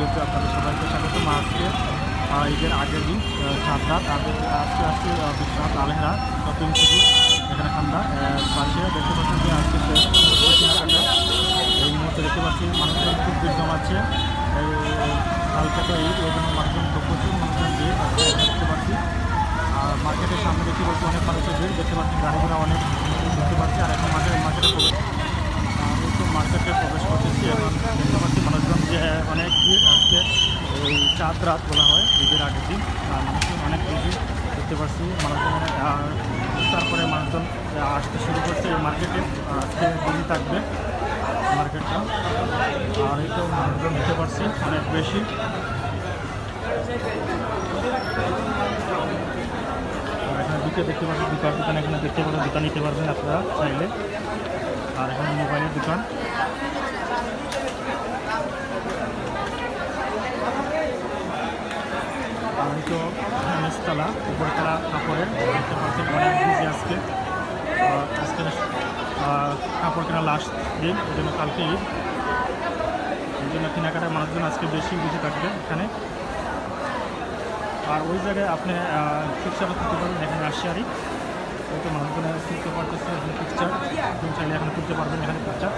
ভিডিওতে আপনাদের সবাইকে স্বাগত। আজকে ঈদের আগের দিন চার রাত। আজকে আজকে বিশ্বনাথ আলহেরা শপিং সিটি এখানে আহ, পাশে দেখতে পাচ্ছেন যে আজকে এই মুহূর্তে দেখতে পাচ্ছি মানুষজন খুব ভিড় জমাচ্ছে। কালকে তো ঈদ ওই জন্য মানুষজন খুব প্রচুর মানুষজন ভিড় দেখতে পাচ্ছি। আর মার্কেটের সামনে দেখতে পাচ্ছি অনেক মানুষের ভিড় দেখতে পাচ্ছি গাড়ি ঘোড়া অনেক দেখতে পাচ্ছি। আর এখন মার্কেট মার্কেটে প্রবেশ তো মার্কেটে প্রবেশ করতেছি। এখন দেখতে পাচ্ছি যে অনেক ভিড় আজকে এই চাঁদ রাত বলা হয়, ঈদের আগের দিন। আর মানুষজন অনেক বেশি দেখতে পাচ্ছি। মানুষজন তারপরে মানুষজন আসতে শুরু করছে এই মার্কেটে আজকে দিনই থাকবে মার্কেটটা আর এই তো মানুষজন দেখতে পাচ্ছি, অনেক বেশি। দুটো দেখতে পাচ্ছি দোকান দোকান এখানে দেখতে পাবেন দোকান নিতে পারবেন আপনারা চাইলে। আর এখানে মোবাইলের দোকান আমি তো নিচতলা উপরতলা কাপড়ের দেখতে পাচ্ছেন অনেক বিজি আজকে। আজকে কাপড় কেনা লাস্ট দিন ওই জন্য কালকে ঈদ। এই জন্য কেনাকাটার মানুষজন আজকে বেশি বেশি থাকবে এখানে। আর ওই জায়গায় আপনি পিকচার তুলতে পারবেন, এখানে রাশিয়ারি। ওই তো মানুষজনের তুলতে পারতেছে, এখানে পিকচার আপনি চাইলে এখানে তুলতে পারবেন, এখানে পিকচার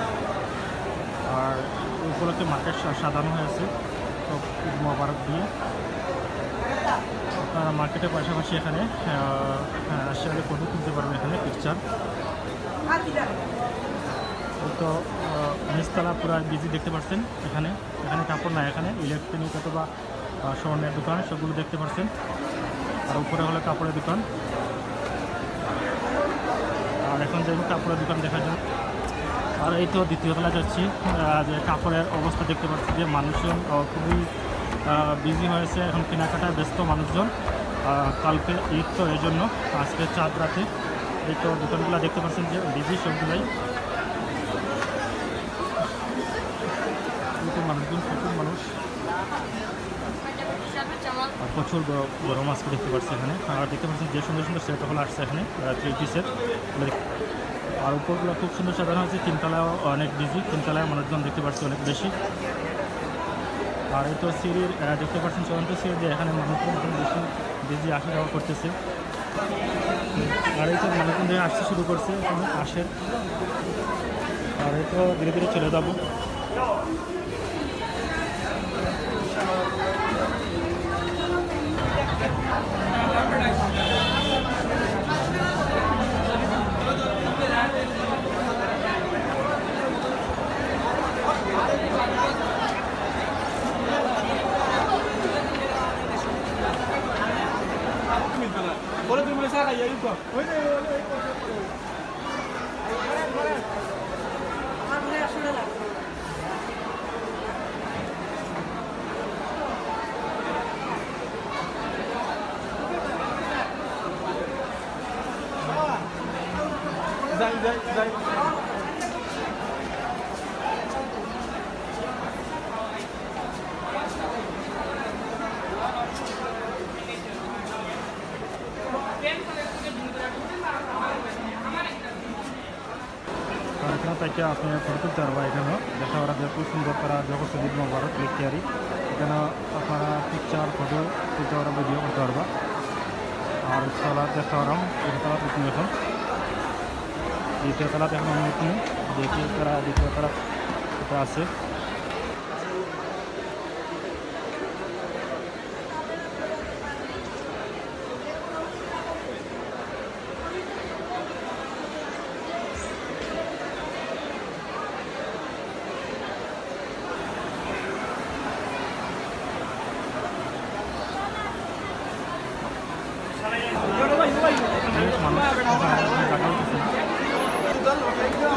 আর ওই উপলক্ষে মার্কেট সাজানো হয়েছে ঈদ মোবারক দিয়ে। আপনারা মার্কেটের পাশাপাশি এখানে রাশিয়ারি ফটো তুলতে পারবেন এখানে পিকচার তো নিচতলা পুরো বিজি দেখতে পাচ্ছেন এখানে। এখানে কাপড় নাই, এখানে ইলেকট্রনিক অথবা স্বর্ণের দোকান সবগুলো দেখতে পাচ্ছেন আর উপরে হলো কাপড়ের দোকান। আর এখন যাব কাপড়ের দোকান দেখার জন্য আর এই তো দ্বিতীয় তলা যাচ্ছি। যে কাপড়ের অবস্থা দেখতে পাচ্ছি যে মানুষজন খুবই বিজি হয়েছে এখন কেনাকাটায় ব্যস্ত মানুষজন। কালকে ঈদ তো এই জন্য আজকে চাঁদ রাতে। এই তো দোকানগুলো দেখতে পাচ্ছেন যে বিজি সবগুলাই। মানুষজন, প্রচুর মানুষ। প্রচুর গরম আজকে দেখতে পাচ্ছি এখানে। আর দেখতে পাচ্ছেন যে সুন্দর সুন্দর সেট হলো আসছে এখানে থ্রি পিসের আর উপরগুলো খুব সুন্দর সাজানো হয়েছে। তিনতলাও অনেক বিজি তিনতলায় মানুষজন দেখতে পাচ্ছি অনেক বেশি। আর তো সিঁড়ির দেখতে পাচ্ছেন চূড়ান্ত সিঁড়ি দিয়ে এখানে মানুষজন বেশি বেশি আসা যাওয়া করতেছে। আর এই তো মানুষজন দিয়ে আসতে শুরু করছে, এখন আসে। আর এই তো ধীরে ধীরে চলে যাব। aí, aí, pô. Olha aí, olha aí, olha aí. Olha aí, olha aí. Dai, dai, dai. Bien, photo তুলতে পারবা এখানেও দেখা ওরা যে খুব সুন্দর তারা জগৎ সুদীপ মোবারক লিখিয়ারি এখানে আপনারা পিকচার ফটো তুলতে পারবা ভিডিও করতে পারবা আর তলা দেখতে পারাম এই তলা তুলতে এখন দ্বিতীয় তলা এখন অনুমতি দ্বিতীয় তারা দ্বিতীয় তারা এটা আছে মানুষ জায়গা হচ্ছে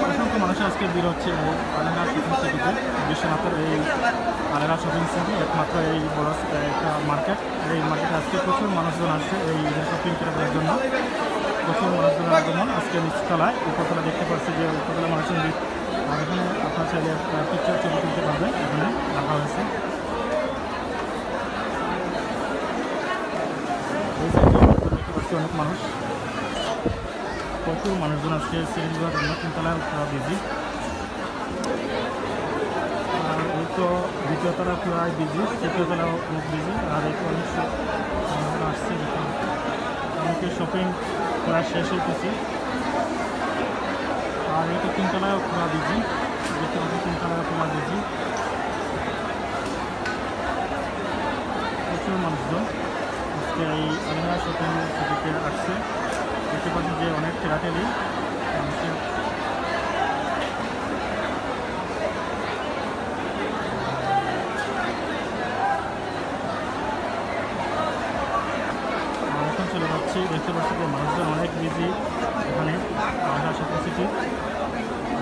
অসংখ্য মানুষ আজকে ভিড় হচ্ছে আলেনা শপিং সিটিতে বিশ্বনাথের এই আলেনা শপিং সিটি একমাত্র এই বড় একটা মার্কেট এই মার্কেটে আজকে প্রচুর মানুষজন আসছে এই শপিং করার জন্য প্রচুর মানুষজনের আগমন আজকে নিচতলায় উপরতলা দেখতে পাচ্ছি যে উপরতলা মানুষজন আর এখানে আপনার চাইলে পিকচার ছবি তুলতে পারবেন এখানে রাখা হয়েছে অনেক মানুষ। প্রচুর মানুষজন আজকে সিরিজ দেওয়ার জন্য তিনতলায় তারা বিজি আর এই তো দ্বিতীয় দ্বিতীয়তলা পুরাই বিজি তৃতীয়তলা বিজি আর এই আসছে শপিং প্রায় শেষ হইতেছে। আর এটা তিনতলায় পুরা বিজি দেখতে পাচ্ছি তিনতলায় পুরা বিজি প্রচুর মানুষজন আজকে এই আলিনা শপিং সিটিতে আসছে। দেখতে পাচ্ছি যে অনেক আর এখন চলে যাচ্ছি। দেখতে পাচ্ছি যে মানুষজন অনেক বিজি এখানে আলিনা শপিং সিটি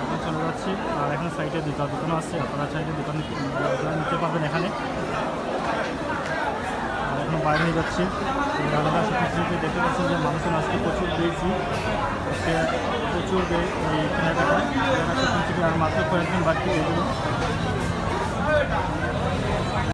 এখন চলে যাচ্ছি। আর এখন সাইডে দুটো দোকানও আছে। আপনারা চাইলে দোকান দোকান নিতে পারবেন এখন। বাইরে যাচ্ছে। যাচ্ছে দাদারা সত্যি দেখতে পাচ্ছেন যে মানুষের আজকে প্রচুর বেশি প্রচুর এই কেনাকাটা আর মাত্র কয়েকজন বাড়তি হয়ে